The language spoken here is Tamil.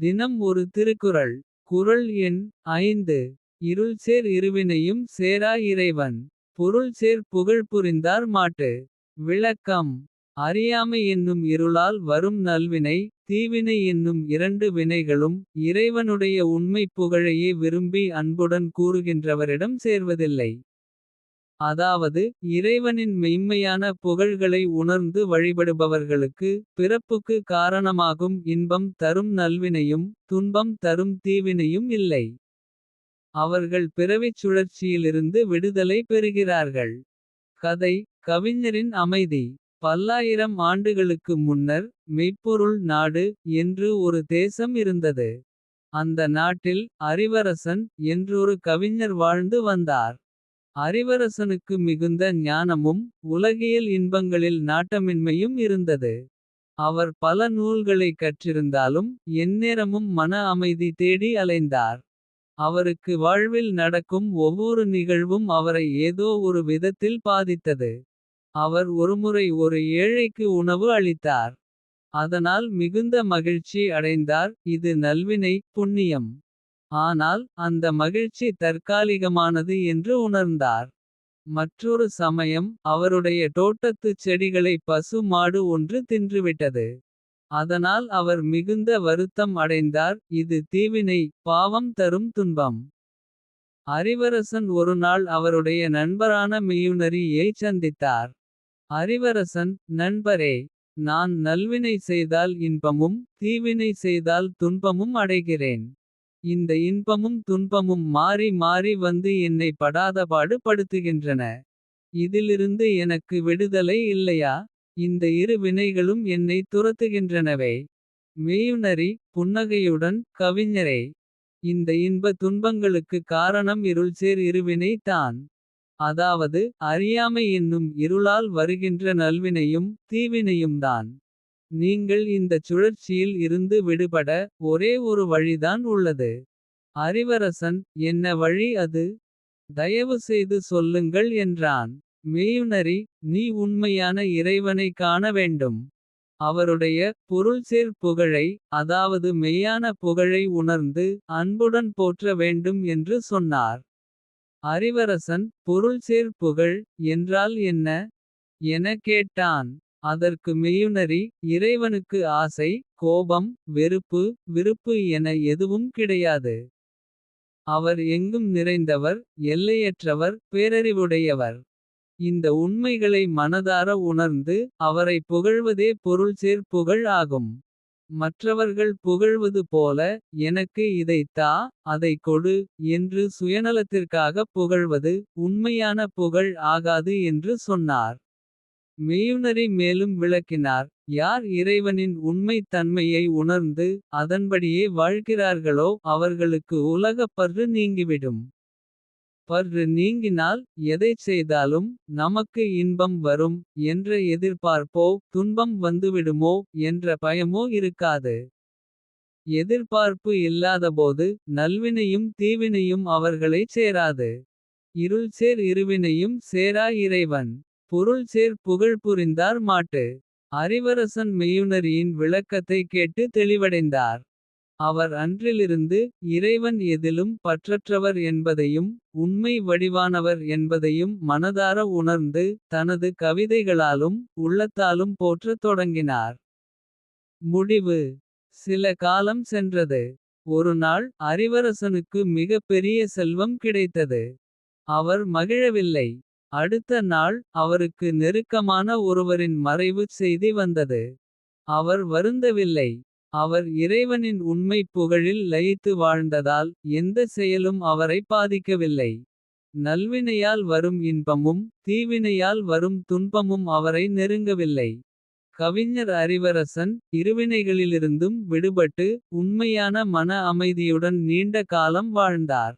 தினம் ஒரு திருக்குறள் குறள் எண் ஐந்து இருள்சேர் இருவினையும் சேரா இறைவன். பொருள்சேர் புகழ் புரிந்தார் மாட்டு. விளக்கம் அறியாமை என்னும் இருளால் வரும் நல்வினை. தீவினை என்னும் இரண்டு வினைகளும் இறைவனுடைய உண்மைப் புகழையே விரும்பி அன்புடன் கூறுகின்றவரிடம் சேர்வதில்லை. அதாவது இறைவனின் மெய்ம்மையான புகழ்களை உணர்ந்து வழிபடுபவர்களுக்கு. பிறப்புக்கு காரணமாகும் இன்பம் தரும் நல்வினையும். துன்பம் தரும் தீவினையும் இல்லை. அவர்கள் பிறவிச் சுழற்சியிலிருந்து விடுதலை பெறுகிறார்கள். கதை கவிஞரின் அமைதி பல்லாயிரம் ஆண்டுகளுக்கு முன்னர். மெய்ப்பொருள் நாடு என்று ஒரு தேசம் இருந்தது. அந்த நாட்டில் அறிவரசன் என்றொரு கவிஞர் வாழ்ந்து வந்தார். அறிவரசனுக்கு மிகுந்த ஞானமும் உலகியல் இன்பங்களில் நாட்டமின்மையும் இருந்தது. அவர் பல நூல்களைக் கற்றிருந்தாலும் எந்நேரமும் மன அமைதி தேடி அலைந்தார். அவருக்கு வாழ்வில் நடக்கும் ஒவ்வொரு நிகழ்வும் அவரை ஏதோ ஒரு விதத்தில் பாதித்தது. அவர் ஒருமுறை ஒரு ஏழைக்கு உணவு அளித்தார். அதனால் மிகுந்த மகிழ்ச்சி அடைந்தார் இது நல்வினை புண்ணியம். ஆனால் அந்த மகிழ்ச்சி தற்காலிகமானது என்று உணர்ந்தார். மற்றொரு சமயம் அவருடைய தோட்டத்துச் செடிகளை பசு மாடு ஒன்று தின்றுவிட்டது. அதனால் அவர் மிகுந்த வருத்தம் அடைந்தார் இது தீவினை பாவம் தரும் துன்பம். அறிவரசன் ஒருநாள் அவருடைய நண்பரான மெய்யுணரியை சந்தித்தார். அறிவரசன் நண்பரே நான் நல்வினை செய்தால் இன்பமும். தீவினை செய்தால் துன்பமும் அடைகிறேன். இந்த இன்பமும் துன்பமும் மாறி மாறி வந்து என்னை படாதபாடு படுத்துகின்றன. இதிலிருந்து எனக்கு விடுதலை இல்லையா. இந்த இரு வினைகளும் என்னை துரத்துகின்றனவே. மெய்யுணரி புன்னகையுடன் கவிஞரே. இந்த இன்ப துன்பங்களுக்கு காரணம் இருள்சேர் இருவினை தான். அதாவது அறியாமை என்னும் இருளால் வருகின்ற நல்வினையும். தீவினையும்தான் நீங்கள் இந்தச் சுழற்சியில் இருந்து விடுபட. ஒரே ஒரு வழிதான் உள்ளது. அறிவரசன் என்ன வழி அது. தயவு செய்து சொல்லுங்கள் என்றான். மெய்யுணரி நீ உண்மையான இறைவனை காண வேண்டும். அவருடைய பொருள்சேர் புகழை அதாவது மெய்யான புகழை உணர்ந்து. அன்புடன் போற்ற வேண்டும் என்று சொன்னார். அறிவரசன் பொருள்சேர் புகழ் என்றால் என்ன. என கேட்டான் அதற்கு மெய்யுணரி இறைவனுக்கு ஆசை. கோபம் வெறுப்பு விருப்பு என எதுவும் கிடையாது. அவர் எங்கும் நிறைந்தவர் எல்லையற்றவர் பேரறிவுடையவர். இந்த உண்மைகளை மனதார உணர்ந்து அவரை புகழ்வதே பொருள்சேர் புகழ் ஆகும். மற்றவர்கள் புகழ்வது போல எனக்கு இதைத் தா. அதைக் கொடு என்று சுயநலத்திற்காகப் புகழ்வது. உண்மையான புகழ் ஆகாது என்று சொன்னார். மெய்யுணரை மேலும் விளக்கினார் யார் இறைவனின் உண்மைத் தன்மையை உணர்ந்து. அதன்படியே வாழ்கிறார்களோ அவர்களுக்கு உலகப் பற்று நீங்கிவிடும். பற்று நீங்கினால் எதைச் செய்தாலும் நமக்கு இன்பம் வரும். என்ற எதிர்பார்ப்போ துன்பம் வந்துவிடுமோ என்ற பயமோ இருக்காது. எதிர்பார்ப்பு இல்லாதபோது நல்வினையும் தீவினையும் அவர்களைச் சேராது. இருள்சேர் இருவினையும் சேரா இறைவன். பொருள் சேர் புகழ் புரிந்தார் மாட்டு. அறிவரசன் மெய்யுணரியின் விளக்கத்தைக் கேட்டு தெளிவடைந்தார். அவர் அன்றிலிருந்து இறைவன் எதிலும் பற்றற்றவர் என்பதையும். உண்மை வடிவானவர் என்பதையும் மனதார உணர்ந்து. தனது கவிதைகளாலும் உள்ளத்தாலும் போற்றத் தொடங்கினார். முடிவு சில காலம் சென்றது. ஒருநாள் அறிவரசனுக்கு மிகப் பெரிய செல்வம் கிடைத்தது. அவர் மகிழவில்லை. அடுத்த நாள் அவருக்கு நெருக்கமான ஒருவரின் மறைவுச் செய்தி வந்தது. அவர் வருந்தவில்லை. அவர் இறைவனின் உண்மைப் புகழில் லயித்து வாழ்ந்ததால். எந்த செயலும் அவரை பாதிக்கவில்லை. நல்வினையால் வரும் இன்பமும் தீவினையால் வரும் துன்பமும் அவரை நெருங்கவில்லை. கவிஞர் அறிவரசன் இருவினைகளிலிருந்தும் விடுபட்டு. உண்மையான மன அமைதியுடன் நீண்ட காலம் வாழ்ந்தார்.